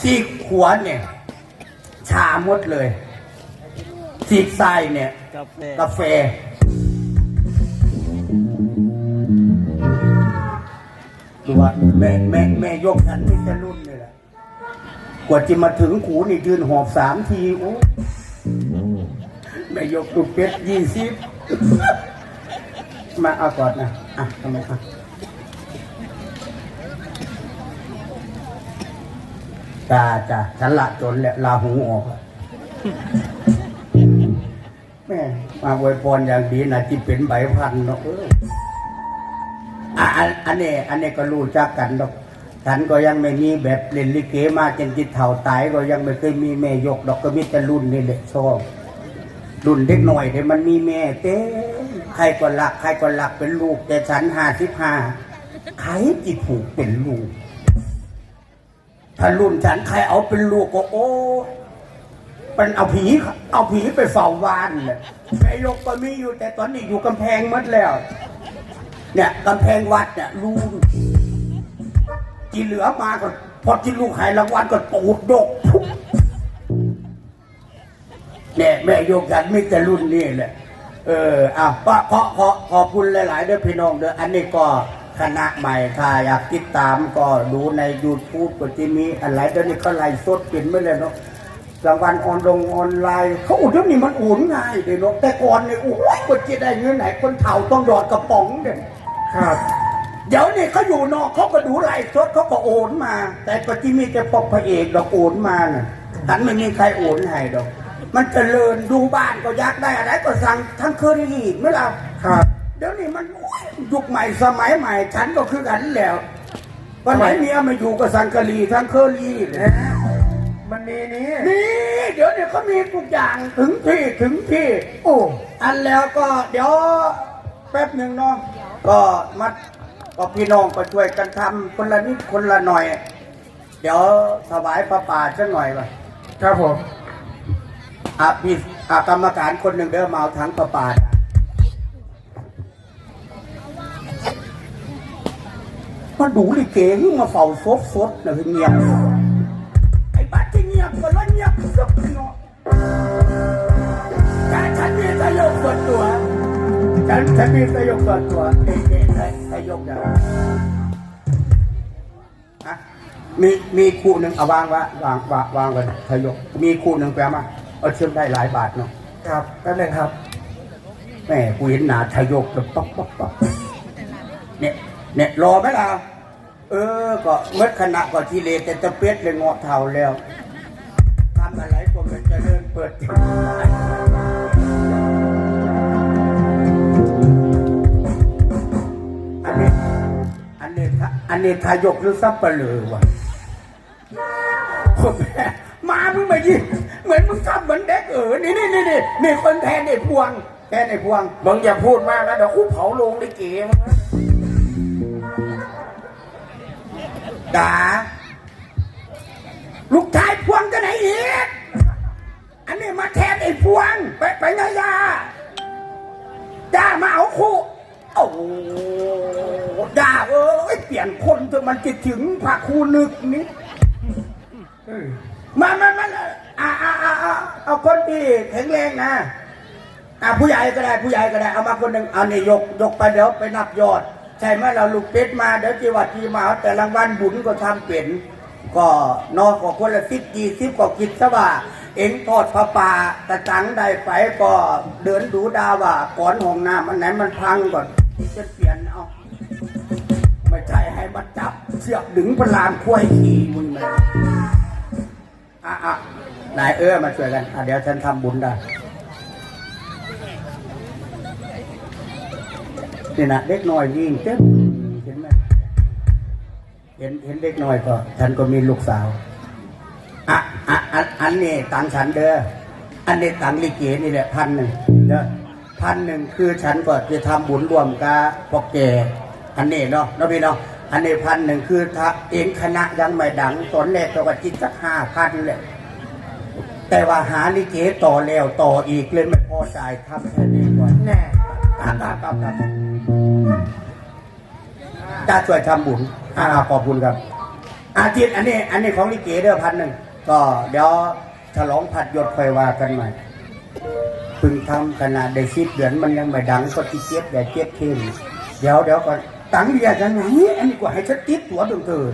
ซีกขวาเนี่ย ชาหมดเลยซีกซ้ายเนี่ย กาแฟกาแฟคือว่าแม่แม่แม่ยกฉันไม่จะรุ่นเลยแหละกว่าจะมาถึงขูนี่ยืนหอบสามทีโอ้แม่ยกตุกเป็ดยี่สิบมาเอาก่อนนะ อะทำไมอะ จ้าจ้าฉันละจนแล้วลาหูออกแล้วแม่มาอวยพรอย่างดีนะที่เป็นใบพันเนาะเอออะอันอันนี้อันนี้ก็รู้จักกันดอกฉันก็ยังไม่มีแบบเล่นลิเกมาจนจิตเท่าตายก็ยังไม่เคยมีแม่ยกดอกก็มีแต่รุ่นนี่แหละชอบรุ่นเด็กหน่อยแต่มันมีแม่เต้ใครก็รักใครก็รักเป็นลูก แต่ฉันห้าสิบห้าใครจิตผูกเป็นลูก ถ้ารุ่นฉันใครเอาเป็นลูกก็โอ้เป็นเอาผีเอาผีไปเฝ้าวานเลยแม่ยกก็มีอยู่แต่ตอนนี้อยู่กำแพงมัดแล้ว เนี่ยกำแพงวัดเนี่ยลูดีเหลือมาก็พอที่ลูกหายรางวัลก็ตูดดกทุกเนี่ยแม่โยกกันม่แต่รุ่นนี่แหละเอออ้าวก็ขอขอขอบคุณหลาย ๆ ด้วยพี่น้องเด้ออันนี้ก็ คณะใหม่ถ้าอยากติดตามก็ดูใน YouTube ก็จะมีอะไรเดี๋ยวนี้ก็ไล่สดเป็นไม่เลยเนาะรางวัลออนลงออนไลน์เขาอุดเดี๋ยวนี้มันโอนง่ายเลยเนาะแต่ก่อนเนี่ยโอ้ยกว่าจะได้เงินไหนคนเฒ่าต้องหยอดกระป๋องเด่นครับ เดี๋ยวนี้เขาอยู่นอกเขาก็ดูไลฟ์สดเขาก็โอนมา แต่ปัจจุบันจะปกพระเอกดอกโอนมาน่ะฉันไม่มีใครโอนให้ดอก มันเจริญดูบ้านก็อยากได้อะไรก็สั่งทั้งเคอรี่ไม่ล่ะครับ เดี๋ยวนี้มันโอ้ยยุคใหม่สมัยใหม่ฉันก็คือกันแล้ววันไหนเมียไมาอยู่ก็สั่งกะหรี่ทั้งเคอรี่นะมันมีนี้นี่เดี๋ยวนี้เขามีทุกอย่างถึงที่ถึงที่ โอ้อันแล้วก็เดี๋ยวแป๊บหนึ่งเนาะก็มัดก็พี่น้องก็ช่วยกันทำคนละนิดคนละหน่อย เดี๋ยวถวายพระป่าสักหน่อยว่ะครับผมอะพี่อะกรรมการคนหนึ่งเดินมาเอาถังพระป่านะ มาดูลิเกหรือมาเฝ้าซดซดนะเงียบไอ้บ้าที่เงียบก็แล้วเงียบสักเนาะแต่ฉันมีสยบส่วนตัวฉันฉันมีสยบส่วนตัวเองเองให้สยบอย่างอะมีมีคู่หนึ่งเอาวางไวะวางวางวางกันสยบมีคู่หนึ่งแปลมาเอาเชื่อมได้หลายบาทเนาะครับแป๊บหนึงครับแม่กูเห็นหนาทยกแบบป๊อกป๊อกป๊อกเนี่ย เนี่ยรอไหมล่ะ เออ ก็เมื่อขณะก็ทีเลแต่ตะเปียดเลยงอเท่าแล้วทำอะไรก็มันจะเดินเปิดอันนี้ อันนี้อันนี้ทายกหรือซับเปลือวะคนแม่มามึงมายิเหมือนมึงทำเหมือนเด็กเออนี่นี่นี่นี่นี่คนแทนไอ้พวง แทนไอ้พวงมึงอย่าพูดมากนะเดี๋ยวกูเผาโรงลิเกมึง ด่าลูกชายพวงจะไหนอีกอันนี้มาแทนไอ้พวง ไปไปไงยาด่ามาเอาคู่โอ้โหด่าเอ้ยเปลี่ยนคนเถอะมันจะถึงพระครูนึกนี่เออมามามาอ่าอ่าอ่าอ่าเอาคนที่แข็งแรงนะอะผู้ใหญ่ก็ได้ผู้ใหญ่ก็ได้ เอามาคนหนึ่งเอานี่ยกยกไปเดี๋ยวไปนับยอด ใช่ไหมเราลูกเป็ดมาเดี๋ยวจีวัดจีมาเอาแต่รางวัลบุญก็ทำเป็นก็นอกก็คนละสิบยี่สิบก็กินซะว่า เอ็งทอดพระป่าตะจังได้ไปก็เดินดูดาว่าก่อนห้องน้ำอันไหนมันพังก่อนจะเปลี่ยนเอาไม่ใช่ให้มันจับเสือกดึงพลานควายขี่มึงเลยอะอะนายเออมาช่วยกันอะเดี๋ยวฉันทำบุญได้ นี่นะเด็กน้อยวิ่งเต็มเห็นไหมเห็นเห็นเด็กน้อยก็ฉันก็มีลูกสาวอะอะอันอันนี้ตังค์ฉันเด้ออันนี้ตังค์ลิเกนี่แหละพันหนึ่งเด้อพันหนึ่งคือฉันก็จะทำบุญรวมกับพวกแกอันนี้เนาะเนาะพี่เนาะอันนี้พันหนึ่งคือถ้าเองคณะยังไม่ดังตอนแรกก็ว่าจิตสักห้าพันเลยแต่ว่าหาลิเกต่อแล้วต่ออีกเลยไม่พอจ่ายทำแค่นี้ก่อนแน่ครับครับครับครับ จะช่วยทำบุญอ่าขอบคุณครับ อาทิตย์อันนี้ อันนี้ของลิเกเด้อพันหนึ่งก็เดี๋ยวฉลองผัดยศคอยว่ากันใหม่พึงทำขนาดได้สิบเดือนมันยังไม่ดังก็ที่เจ็บอย่เจ็บขึ้นเดี๋ยวเดี๋ยวก่อนตังเดียวจะไหนอันนี้กว่าให้ฉันติดตัวดงเกิน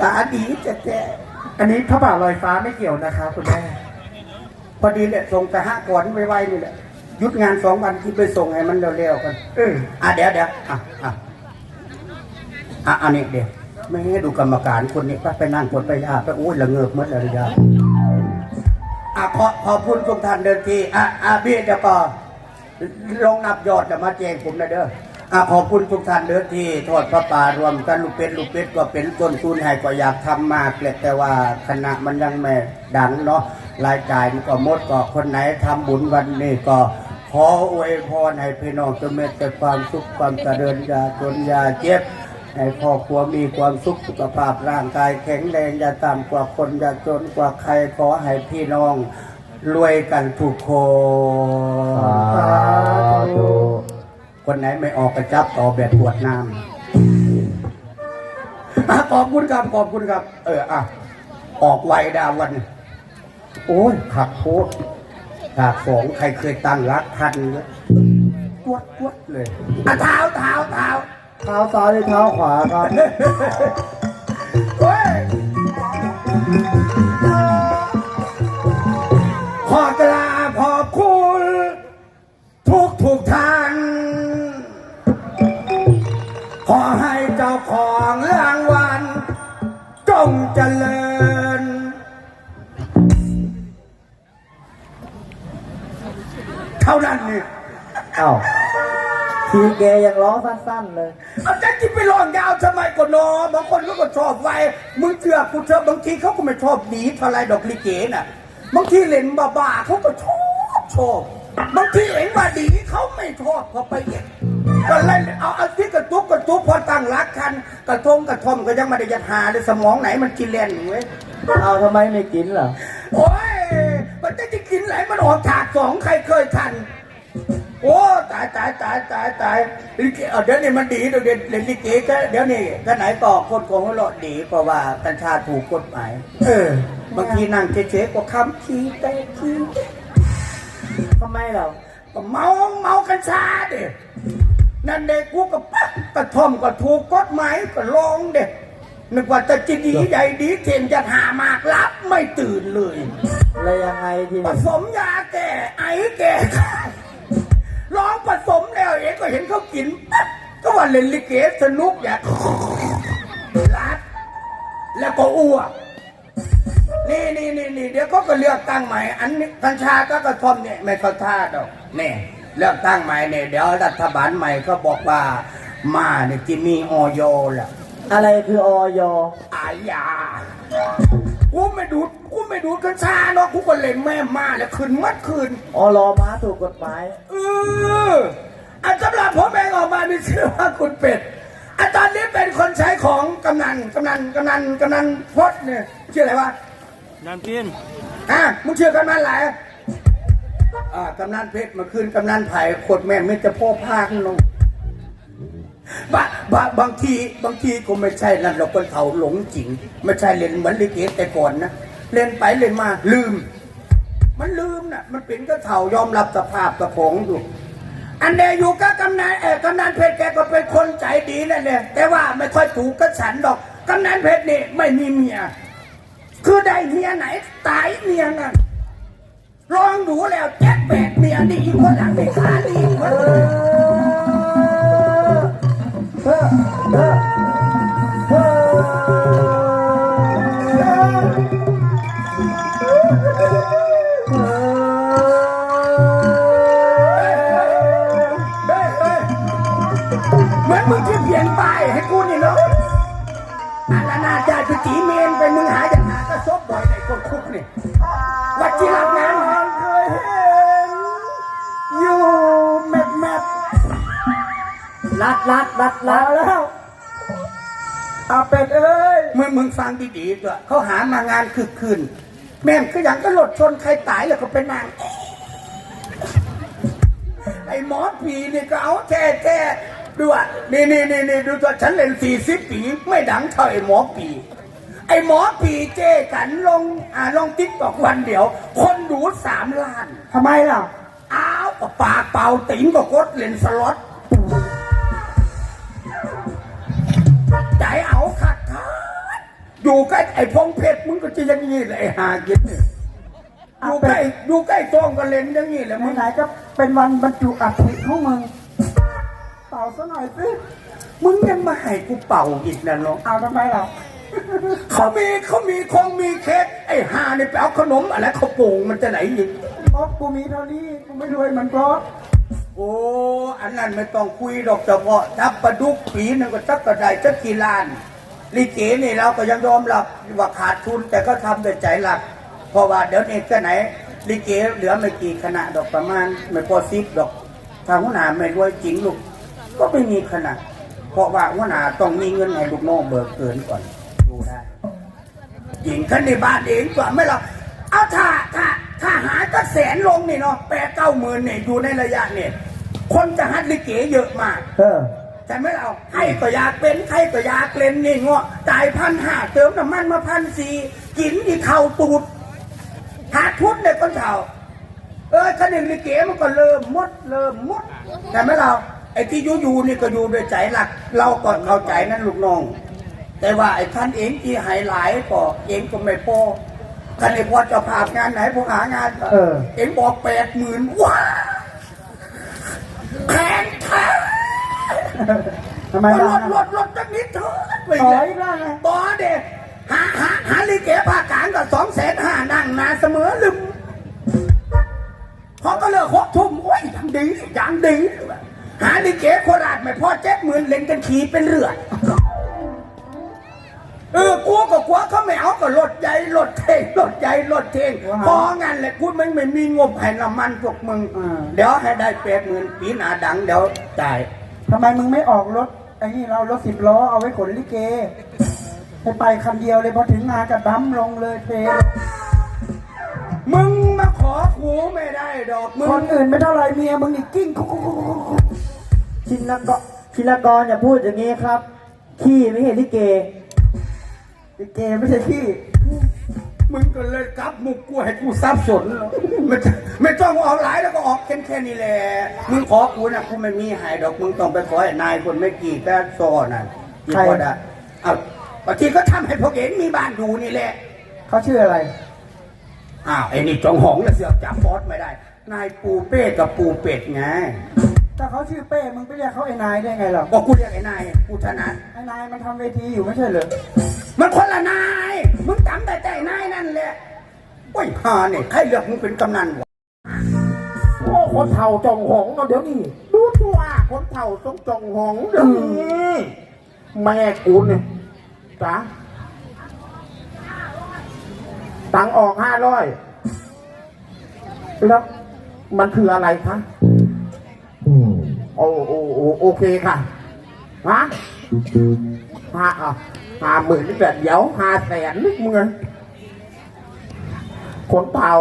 ตาดีจะแจอันนี้พระบาทลอยฟ้าไม่เกี่ยวนะครับคุณแม่พอดีเนี่ยส่งกระหะก่อนไวๆนี่แหละ หยุดงานสองวันที่ไปส่งให้มันเร็วๆกันเอออะเดี๋ยวเดี๋ยวอะอะอะอันนี้เดี๋ยวไม่ให้ดูกรรมการคนนี้ไปไปนั่งกดไปยาไปโอ้ยละเงิบหมดเลยยาอะขอขอบคุณทุกท่านเดินทีอะอะพี่เดี๋ยวก็ลงนับยอดจะมาแจ้งผมนะเด้ออะขอบคุณทุกท่านเดินทีทอดพระป่ารวมกันลูกเป็ดลูกเป็ดก็เป็นต้นทุนให้ก็อยากทำมากแต่ว่าคณะมันยังไม่ดังเนาะรายจ่ายมันก็หมดก็คนไหนทำบุญวันนี้ก็ ขออวยพรให้พี่น้องจงมีแต่ความสุขความเจริญอย่าจนอย่าเจ็บให้ครอบครัวมีความสุขสุขภาพร่างกายแข็งแรงอย่าต่ำกว่าคนอย่าจนกว่าใครขอให้พี่น้องรวยกันทุกคนสาธุคนไหนไม่ออกกระจับต่อแบบปวดน้ำอะขอบคุณครับขอบคุณครับ เอออะออกไวดาวัน โอ้ยขับโพด ฉากสองใครเคยตั้งรักทันเลยกวดกวดเลยอะเท้าเท้าเท้าเท้าซ้ายหรือเท้าขวาครับ เฮ้ยขอกราบขอบคุณ ทุกทุกท่าน ขอให้เจ้าของรางวัลจงเจริญ เท่านั้นนี่เอ้าทีแกยังร้องสั้นๆเลยเอาจารย์ที่ไปลองยาวทำไมก็นอบางคนเขาก็ชอบไว้ มึงเชื่อกูเถอะบางทีเขาก็ไม่ชอบดีเท่าไรดอกลิเกน่ะ บางทีเล่นบ้าๆเขาก็ชอบชอบบางทีเห็นว่าดีเขาไม่ชอบเขาไปเองก็เล่นเอาเอาที่กระตุกกระตุกพอตั้งรักกันกระทงกระทอมก็ยังไม่ได้ยัดหาเลยสมองไหนมันกินเล่นเว้ยเอาทำไมไม่กินเหรอโอ้ยมันจะจะ กินไหนมันออกฉากสองใครเคยทัน โอ้ตายตายตายตายตายลิเกเอาเดี๋ยวนี้มันดีเดี๋ยวเดี๋ยวเดี๋ยวลิเกก็เดี๋ยวนี้ก็ไหนต่อคนโกงหัวเราดีเพราะว่ากัญชาถูกกฎหมายเออบางทีนั่งเฉยๆก็คำขี้แต่ขี้ทำไมเหรอก็เมาเมากัญชาเด็นั่นเด็กกูก็ปั๊บกระท่อมก็ถูกกฎหมายก็ลองเด็กนึกว่าจะจะดีใหญ่ดีเทียนจะหามากรับไม่ตื่นเลย แล้วยังไงทีผนี้สมยาแก่ไอแก่ลองผสมแล้วเองก็เห็นเขากินปั๊บก็ว่าเล่นลิเกสนุกอยากรัดแล้วก็อ้วกนี่นี่นี่นี่เดี๋ยวเขาก็เลือกตั้งใหม่อันนี้กัญชาก็กระท่อมเนี่ยไม่เข้าท่าดอกนี่เลือกตั้งใหม่เนี่ยเดี๋ยวรัฐบาลใหม่เขาบอกว่า มาเนี่ยจะมีออยแหละอะไรคือออย อายากูไม่ดูดกู ไม่ดูดกัญชาเนาะกูก็เล่นแม่มาแล้วคืนมัดคืนอรอม้าถูกกฎหมายเอออันสำหรับผมเองออกมามีชื่อว่าคุณเป็ดอันตอนนี้เป็นคนใช้ของกำนันกำนันกำนันกำนันพดเนี่ยชื่ออะไรวะน้ำกินอะมึงชื่อกำนันอะไรอ่ากำนันเพชรเมาคืนกำนันไผ่ขดแม่ไม่จะพ่อพาขึ้นลงบะบะบางทีบางทีก็ไม่ใช่นั่นเราคนเขาหลงจริง ไม่ใช่เล่นเหมือนลิเกแต่ก่อนนะ เล่นไปเล่นมาลืม มันลืมน่ะ มันเป็นก็เถ่ายอมรับสภาพกระของอยู่ อันเดอยู่กับกำนันเออกำนันเพชรแกก็เป็นคนใจดีนั่นแหละแต่ว่าไม่ค่อยถูกกับฉันดอกกำนันเพชรนี่ไม่มีเมีย คือได้เมียไหนตายเมียนั่นลองดูแล้วแจ็คแปดเมียนี่อีกคนหลังไม่ขาดีกว่าเลยเจาจุจีเมนไปมึงหาอย่างหากระซบบ่อยในคนคุกนี่วัดที่รับงานเคยเห็นอยู่แมปแมปรัดรัดรัดรัดแล้วอาเป็ดเอ้ยมึงมึงฟังดีๆด้วยเขาหามางานคึกคืน แม่งก็อย่างก็รถชนใครตายแล้วก็เป็นนางไอ้หมอผีนี่ก็เอาแท้แท้ดูว่านี่นี่นี่นี่ดูตัวฉันเล่นสี่สิบปี ไม่ดังเท่าไอ้หมอปี ไอ้หมอปีเจ้กันลงอ่าลงติ๊กตอกวันเดียว คนดูสามล้านทำไมล่ะ อ้าวก็ปากเป่าติ๋มก็กดเล่นสล็อตใจเอาขัดขาดอยู่ใกล้ไอ้พงเพชรมึงก็จะอยังงี้เลยไอ้หาเย็นเนี่ยอยู่ใกล้อยู่ใกล้ตรงก็เล่นอยังงี้แหละมึงไหนๆก็เป็นวันบรรจุอัฐิของมึงเป่าซะหน่อยสิมึงยังมาให้กูเป่าอีกนะเนาะเอาทำไมล่ะ เขามีเขามีคงมีเค้กไอ้หาเนี่ยไปเอาขนมอะไรเขาโป่งมันจะไหนอีกเพราะกูมีเท่านี้กูไม่รวยเหมือนเพราะโอ้อันนั้นไม่ต้องคุยดอกเฉพาะถ้าประดุกปีหนึงก็สักกระไดสักกี่ล้านลิเกนี่เราก็ยังยอมรับว่าขาดทุนแต่ก็ทำด้วยใจหลัก เพราะว่าเดี๋ยวนี้ก็ไหนลิเกเหลือไม่กี่คณะดอกประมาณไม่พอซิบดอกทางหัวหน้าไม่รวยจริงลูกก็ไม่มีคณะเพราะว่าหัวหน้าต้องมีเงินให้ลูกน้องเบิกเกินก่อนดูได้ หญิงขันในบ้านเองกว่าไม่หรอกเอาถ้าถ้าถ้าหาก็แสนลงนี่เนาะแปดเก้าหมื่นเนี่ยอยู่ในระยะเนี่ยคนจะฮัดลิเกเยอะมากเออแต่ไม่เอาใครก็อยากเป็นใครก็อยากเล่นนี่เงาะจ่ายพันห้าเติมน้ำมันมาพันสี่กินอีกเข่าตูดหาทุนเนี่ยต้นเท่า เออคันหนึ่งลิเกมันก็เริ่มหมดเริ่มหมดแต่ไม่เราไอ้ที่อยู่อยู่นี่ก็อยู่ด้วยใจหลัก เราก็เข้าใจนั่นลูกน้อง แต่ว่าไอ้ท่านเองที่หายหลายก็เองก็ไม่พอท่านไอ้พอเจะภาพงานไหนพวกหางานก็เออ เองบอกแปดหมื่นว้าแพงแท้ทำไมลล่ะดลดลดจักนิดเถอะไปต่อเลยอีกแล้วไงต่อเด็หาหาหาลิเกภาคกลางก็สองแสนห้านั่งนาเสมอลืมพอก็เลิกหกทุ่มโอ้ยยังดียังดี หาลิเกโคราชไม่พอเจ็ดหมื่นเล่นกันขี่เป็นเรือด เออกลัวก็กลัวเขาไม่เอาก็ลดใหญ่ลดเท่งลดใหญ่ลดเท่งพองั้นแหละกูไม่ไม่มีงบให้น้ำมันพวกมึงเดี๋ยวให้ได้แปดหมื่นปีหน้าดังเดี๋ยวจ่ายทำไมมึงไม่ออกรถไอ้นี่เรารถสิบล้อเอาไว้ขนลิเกไปไปคันเดียวเลยพอถึงงานก็ดั้มลงเลยเทลงมึงมาขอกูไม่ได้ดอกมึคงนอื่นไม่เท่าไรเมียมึงนี่กิ้งคุกคุกคุกคุกคุกชินกรชินกรอย่าพูดอย่างนี้ครับ ขี้ไม่เห็นลิเก ลิเกไม่ใช่ขี้มึงก็เลยกลับมุกกูให้กูซับสนแล้วไม่ไม่ต้องออกหลายแล้วก็ออกแค่แค่นี้แหละ มึงขอกูนะกูไม่มีใหายดอก มึงต้องไปขอให้นายคนไม่กี่แป๊โซน่ะที่พอได้เอาบางทีก็ทำให้พวกเองมีบ้านอยู่นี่แหละ เขาชื่ออะไร อ้าวไอ้นี่จองหองแล้วเสือกจับบอสไม่ได้ นายปูเป้กับปูเป็ดไง ถ้าเขาชื่อเป้ มึงไปเรียกเขาไอ้นายได้ไงหรอบอกกูเรียกไอ้นาย กูถนัดไอ้นายมันทำเวทีอยู่ไม่ใช่เหรอ มันคนละนาย มึงจำแต่ใจนายนั่นแหละโอ้ยฮาเนี่ยใครเลือกมึงเป็นกำนันวะโอ้คนเฒ่าจองหงเนาะเดี๋ยวนี้ดูตัวคนเฒ่าต้องจองหงเดี๋ยวนี้แม่กูเนี่ยจ้ะตังออกห้าร้อยแล้วมันคืออะไรคะโอ้โอโอโอเคค่ะฮะห้าอะ ห้าหมื่นนี่แบบเดี๋ยวห้าแสนนึกมึงอะคนเฒ่า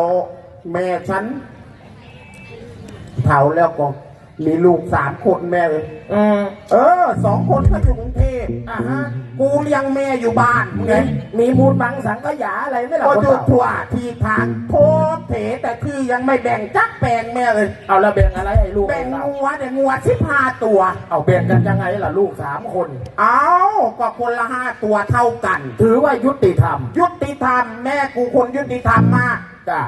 แม่ฉันเผาแล้วก็มีลูกสามคนแม่เลยอืมเออสองคนก็อยู่กรุงเทพ อะฮะกูเลี้ยงแม่อยู่บ้านไงมีมูลบังสังกหยาอะไรไหมล่ะก็คนดูเฒ่าทั่วที่ทางโทษเถแต่ที่ยังไม่แบ่งจักแบ่งแม่เลยเอาแล้วแบ่งอะไรให้ลูกแบ่งเรางัวแต่งัวสิบห้าตัว เอาแบ่งกันยังไงล่ะลูกสามคน เอาก็คนละห้าตัวเท่ากัน ถือว่ายุติธรรม ยุติธรรมแม่กูคนยุติธรรมมากจ้ะ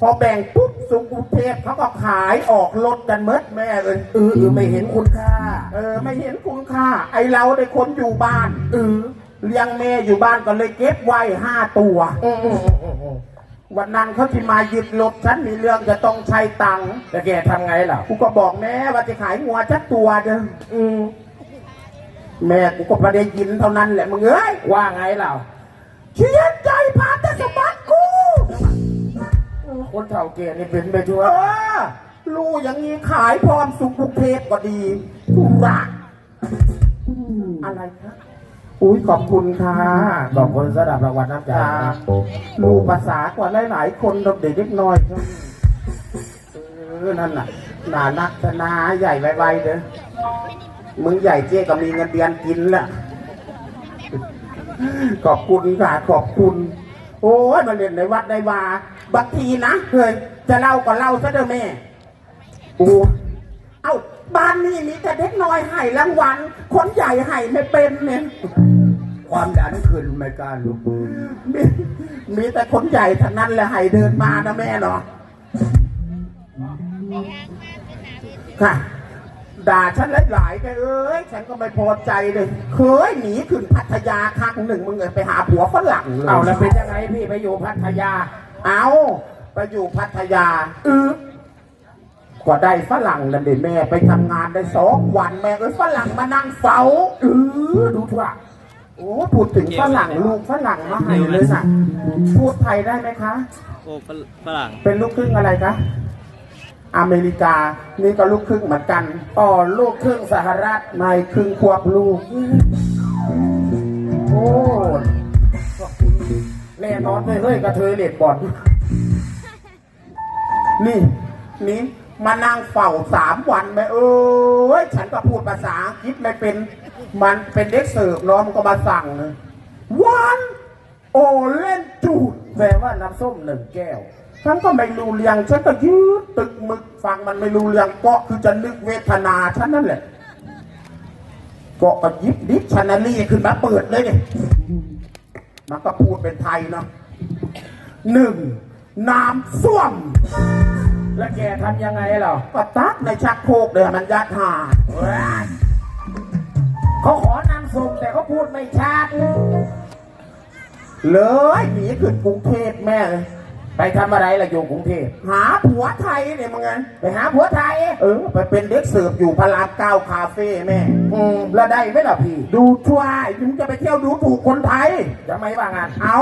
พอแบ่งปุ๊บสุกรุงเทพเขาก็ขายออกรถกันเมดแม่เลยเออเออไม่เห็นคุณค่า เออ ไม่เห็นคุณค่า ไอเราได้คนอยู่บ้านเออเลี้ยงแม่อยู่บ้านก็เลยเก็บไว้ห้าตัวอืมอืมอืมอืมอืมวันนั้นเขาที่มายึดรถฉันมีเรื่องจะต้องใช้ตังค์แล้วแกทำไงล่ะกูก็บอกแม่ว่าจะขายงัวจักตัวเด้ออืมแม่กูก็ไม่ได้ยินเท่านั้นแหละมึงเอ้ยว่าไงล่ะเชียใจพาแต่สมบัติกู คนเฒ่าแก่นี่เป็นไปทั่วเออรู้อย่างนี้ขายพร้อมสุกกรุงเทพก็ดีทุระอะไรคะอุ้ยขอบคุณค่ะขอบคุณสำหรับรางวัลน้ำใจจ้านะรู้ภาษากว่าหลายๆคนเด็กเล็กน้อยครับเออนั่นน่ะหนานักชนาใหญ่ไวๆเด้อมึงใหญ่เจ๊ก็มีเงินเดือนกินแหละขอบคุณค่ะขอบคุณ โอ้ยมาเรียนในวัดในวา บางทีนะเฮ้ยจะเล่าก็เล่าซะเด้อแม่โอ้เอ้าบ้านนี้มีแต่เด็กน้อยให้รางวัลคนใหญ่ให้ไม่เป็นเนี่ยความดันขึ้นไม่กล้าลุกมีมีแต่คนใหญ่ทั้งนั้นแหละให้เดินมานะแม่เนาะค่ะด่าฉันหลายๆแกเอ้ยฉันก็ไม่พอใจเลยเคยหนีขึ้นพัทยาครั้งหนึ่งมึงเลยไปหาผัวฝรั่งเลยเอาแล้วเป็นยังไงพี่ไปอยู่พัทยา เอาไปอยู่พัทยาอือก็ได้ฝรั่งแล้วเด็แม่ไปทำงานได้สองวันแม่เอ้ยฝรั่งมานั่งเฝ้าเออดูทั่วโอ้พูดถึงฝรั่งลูกฝรั่งมาให้เลยน่ะ พูดไทยได้ไหมคะ โอ้ฝรั่งเป็นลูกครึ่งอะไรคะ อเมริกา นี่ก็ลูกครึ่งเหมือนกันอ๋อลูกครึ่งสหรัฐไม่ครึ่งควบลูก โอ้ แน่นอนเลยเฮ้ยกระเทยเล็ดบอลนี่นี่มานั่งเฝ้าสามวันไหมเอ้ยฉันก็พูดภาษาอังกฤษไม่เป็น มันเป็นเด็กเสิร์ฟนาะมันก็มาสั่งเลยวันโอเล่นจูดแปลว่าน้ำส้มหนึ่งแก้วฉันก็ไม่รู้เรียงฉันก็ยืดตึกมึกฟังมันไม่รู้เรียงเกาะคือจะนึกเวทนาฉันนั่นแหละเกาะก็ยิบดิกชันนารีขึ้นมาเปิดเลยเนี่ย มันก็พูดเป็นไทยเนาะหนึ่งน้ำส้วม แล้วแกทำยังไงเหรอก็ตักในชักโครกเดยมันยัดหาเขาขอน้ำส้มแต่เขาพูดไม่ชัด เลยหนีขึ้นกรุงเทพแม่เลย ไปทำอะไรล่ะอยู่กรุงเทพหาผัวไทยเนี่ยมึงไงไปหาผัวไทย เออ ไปเป็นเด็กเสิร์ฟอยู่พระรามเก้าคาเฟ่แม่ อืมแล้วได้ไหมล่ะพี่ ดูช่วยมึงจะไปเที่ยวดูถูกคนไทย จะไม่ว่างานเอา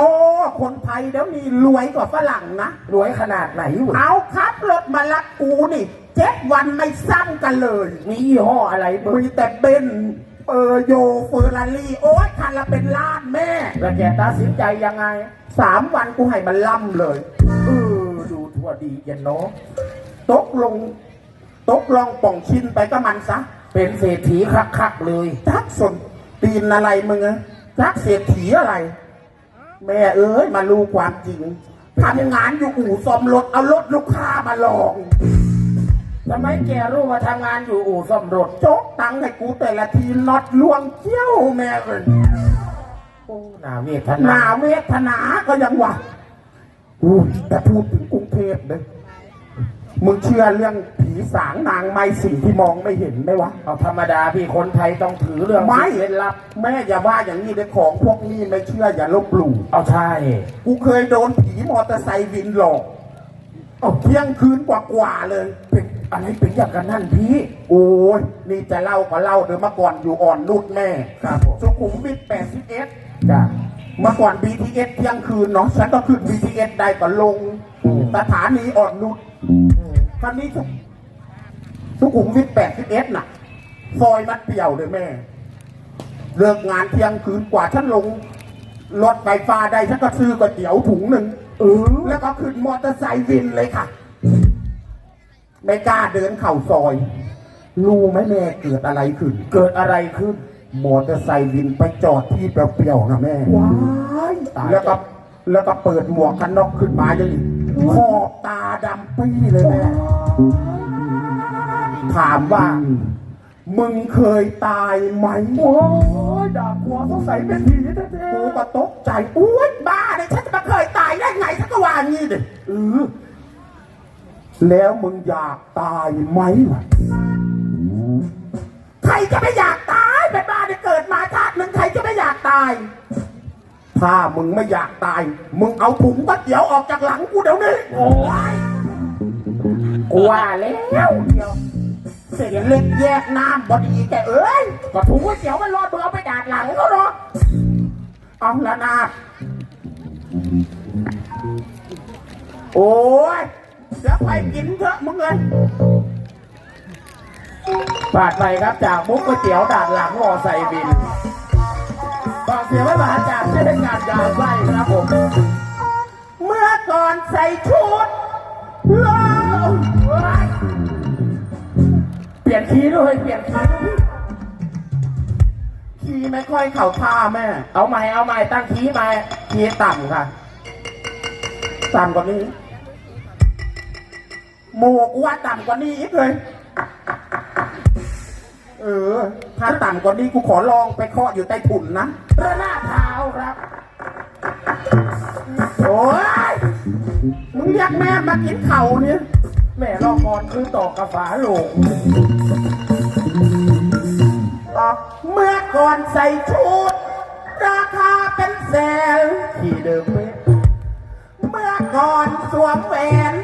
คนไทยเดี๋ยวนี้รวยกว่าฝรั่งนะ รวยขนาดไหนวะเอาขับรถมารับกูนี่เจ็ดวันไม่ซ้ำกันเลย มียี่ห้ออะไรเบอมีร์แต่เบนซ์ เปอร์โยเฟอร์รารี่โอ๊ยคันละเป็นล้านแม่ แล้วแกตัดสินใจยังไง สามวันกูให้มันล่ำเลยเออดูทั่วดีเย็นเนาะตกลง ตกลองป่องชินไปก็มันซะ เป็นเศรษฐีคักๆเลยจักสนตีนอะไรมึงอะจักเศรษฐีอะไร แม่เอ้ยมารู้ความจริงทำงานอยู่อู่ซ่อมรถเอารถลูกค้ามาหลอก ทำไมแกรู้ว่าทำงานอยู่อู่ซ่อมรถโจกตังค์ให้กูแต่ละทีน็อตลวงเจี้ยวแม่เอ้ยโอ้หนาเวทหนานาเวทนาก็ยังวะอู้แต่พูดถึงกรุงเทพเลยมึงเชื่อเรื่องผีสางนางไม้สิ่งที่มองไม่เห็นไหมวะเอาธรรมดาพี่คนไทยต้องถือเรื่องไม่เล่นลับ แม่อย่าว่าอย่างนี้เลยของพวกนี้ไม่เชื่ออย่าลบหลู่เอาใช่ กูเคยโดนผีมอเตอร์ไซค์วินหลอกเอาเที่ยงคืนกว่าๆเลย เป็น อะไรเป็นอย่างกันนั่นพี่ โอ้ยนี่จะเล่าก็เล่าเดี๋ยวเมื่อก่อนอยู่อ่อนนุชแม่ครับผม สุขุมวิท81จ้ะเมื่อก่อน BTS เที่ยงคืนเนาะฉันก็ขึ้น BTS ได้ก็ลงอืมสถานีอ่อนนุชครั้นี้สุสุขุมวิท81น่ะซอยมันเปี่ยวเลยแม่ เลิกงานเที่ยงคืนกว่าฉันลงรถไฟฟ้าได้ฉันก็ซื้อก๋วยเตี๋ยวถุงหนึ่ง เออ แล้วก็ขึ้นมอเตอร์ไซค์วินเลยค่ะ ไม่กล้าเดินเข่าซอย รู้ไหมแม่เกิดอะไรขึ้น เกิดอะไรขึ้น มอเตอร์ไซค์วินไปจอดที่เปรี้ยวๆนะแม่ ว้ายตายแล้วก็แล้วก็เปิดหมวกกันน็อกขึ้นมาอย่างนี้ขอบตาดำปี้เลยแม่ ถามว่า มึงเคยตายไหมโอ้ยด่ากลัวสงสัยเป็นผีแท้กูก็ตกใจอุ้ยบ้าเลยฉันจะมาเคยตายได้ไงฉันก็ว่างี้ดิเออ แล้วมึงอยากตายไหมวะใครจะไม่อยากตายเป็นบ้าได้เกิดมาชาติหนึ่งใครจะไม่อยากตาย ถ้ามึงไม่อยากตาย มึงเอาถุงก๋วยเตี๋ยวออกจากหลังกูเดี๋ยวนี้โอ้ยกลัวแล้วเดียวเสียเล็กแยกน้ำบอดีแกเอ้ยก็ถุงก๋วยเตี๋ยวมันรอดมึงเอาไปดาดหลังก็เนาะเอาละนาโอ้ย เดี๋ยวไปกินเถอะมึงเลยปาดไปครับจากมุกก๋วยเตี๋ยวดาดหลังรอใส่บินฝากเสียงไว้มาจากเส้นงานยาวไส้ครับผม เมื่อก่อนใส่ชุดลเปลี่ยนคีย์ด้วยเปลี่ยนคีย์ด้วยทีไม่ค่อยเข่าท่าแม่ เอาใหม่เอาใหม่ตั้งทีใหม่ทีต่ำค่ะ ต่ำกว่านี้ โมกว่าต่ำกว่านี้อีกเลย เออ ถ้าต่ำกว่านี้กูขอลองไปเคาะอยู่ใต้ถุนนะระนาดเท้าครับ โอ้ย มึงเรียกแม่มากินเข่าเนี่ย แม่รอก่อนคือต่อกระฝาโหลงเมื่อก่อนใส่ชุด ราคาเป็นแสนที่เดิมเป๊ะเมื่อก่อนสวมแหวน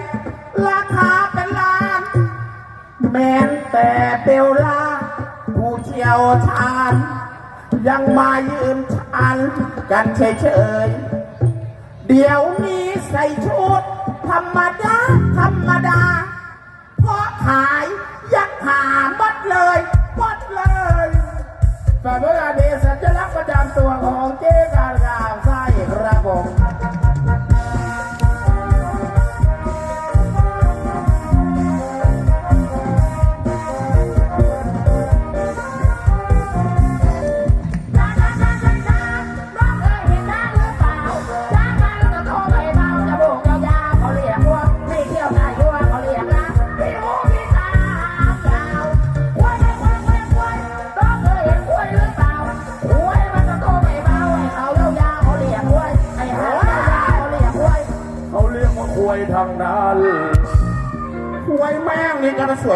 ราคาเป็นล้าน แม้นแต่เบลล่าผู้เชี่ยวชาญ ยังมายืนชันกันเฉยๆ เดี๋ยวนี้ใส่ชุด ธรรมดา ธรรมดา เพราะขายยักหาหมดเลยหมดเลยฝากเวลาเดสัญลักษณ์ประจำตัวของเจ๊การกาวไส้ครับผม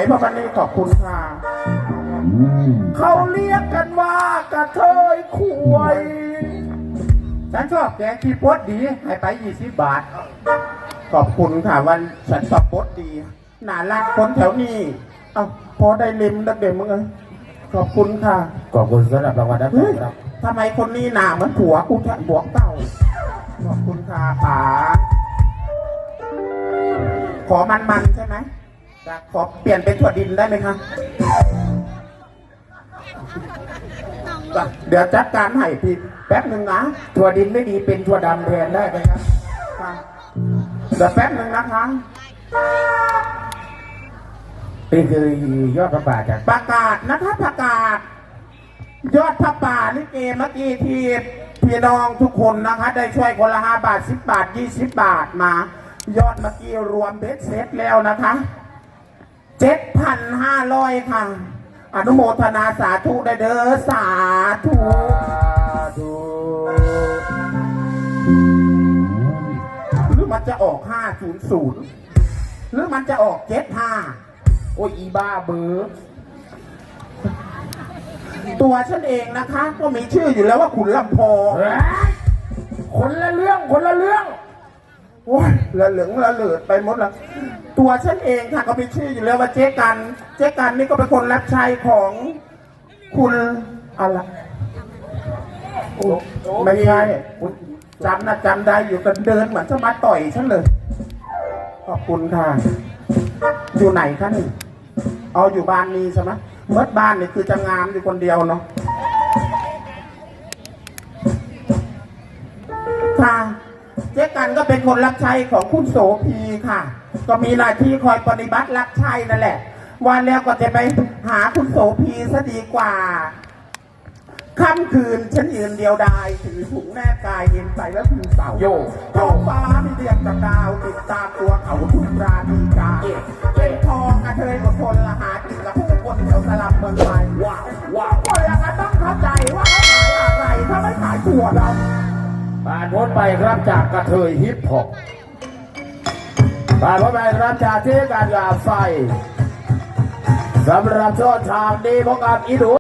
นี่จะมาสวยพอกันนี่ขอบคุณค่ะเขาเรียกกันว่ากระเทยควยฉันชอบแกงขี้ปดดีให้ไปยี่สิบบาท ขอบคุณค่ะวันฉันชอบปดดีน่ารักคนแถวนี้ เอ้าพอได้ลิมดักเด็กมึงเอ้ยขอบคุณค่ะ ขอบคุณสำหรับรางวัลนะเฮ้ยครับทำไมคนนี้หนาเหมือนผัวกูแทะบวกเต่าขอบคุณค่ะป๋าขอมันๆใช่ไหมจะ ขอเปลี่ยนเป็นถั่วดินได้ไหมคะเดี๋ยวจัดการให้พี่แป๊บหนึ่งนะถั่วดินไม่ดีเป็นถั่วดำแทนได้ไหมครับค่ะเดี๋ยวแป๊บหนึ่งนะคะนี่คือยอดพระบาทจากประกาศนะคะประกาศ ยอดพระป่าลิเกเมื่อกี้ที่พี่น้องทุกคนนะคะ ได้ช่วยคนละห้าบาทสิบบาทยี่สิบบาทมา ยอดเมื่อกี้รวมเบ็ดเสร็จแล้วนะคะ เจ็ดพันห้าร้อยค่ะ อนุโมทนาสาธุได้เด้อสาธุดูหรือมันจะออกห้าศูนย์ศูนย์หรือมันจะออกเจ็ดห้าโอ้ยอีบ้าเบอร์ตัวฉันเองนะคะ ก็มีชื่ออยู่แล้วว่าขุนลำโพงเฮ้ยคนละเรื่องคนละเรื่องโอ้ยละเหลืองละเหลือดไปหมดละ ตัวฉันเองค่ะก็มีชื่ออยู่แล้วว่าเจ๊กัน เจ๊กันนี่ก็เป็นคนรับใช้ของคุณอะไรโอ้ไม่ใช่จำนะจำได้อยู่กันเดินเหมือนจะมาต่อยฉันเลย ขอบคุณค่ะ อยู่ไหนคะนี่เอาอยู่บ้านนี้ใช่ไหมเมื่อบ้านนี่คือจะงามอยู่คนเดียวเนาะค่ะเจ๊กันก็เป็นคนรับใช้ของคุณโสพีค่ะ ก็มีหน้าที่คอยปฏิบัติรับใช้นั่นแหละ วันแล้วก็จะไปหาคุณโสพีซะดีกว่าค่ำคืนฉันยืนเดียวดายถือถุงแนบกายเย็นใสแล้วพิงเสาโยท้องฟ้ามีเรียงกับดาว ติดตามตัวเขาทุกราดีกาเป็นทองกระเทยกับคนละหากินกับผู้คนแถวสลับเมืองไทยว้าวว้าวคนละก็ต้องเข้าใจว่าเขาขายอะไรถ้าไม่ขายถั่วดำผ่านพ้นไปครับจากกระเทยฮิปฮอป ผ่านพ้นไปครับจากเทศการยาไฟสำหรับช่วงทางนี้พบกับอีดู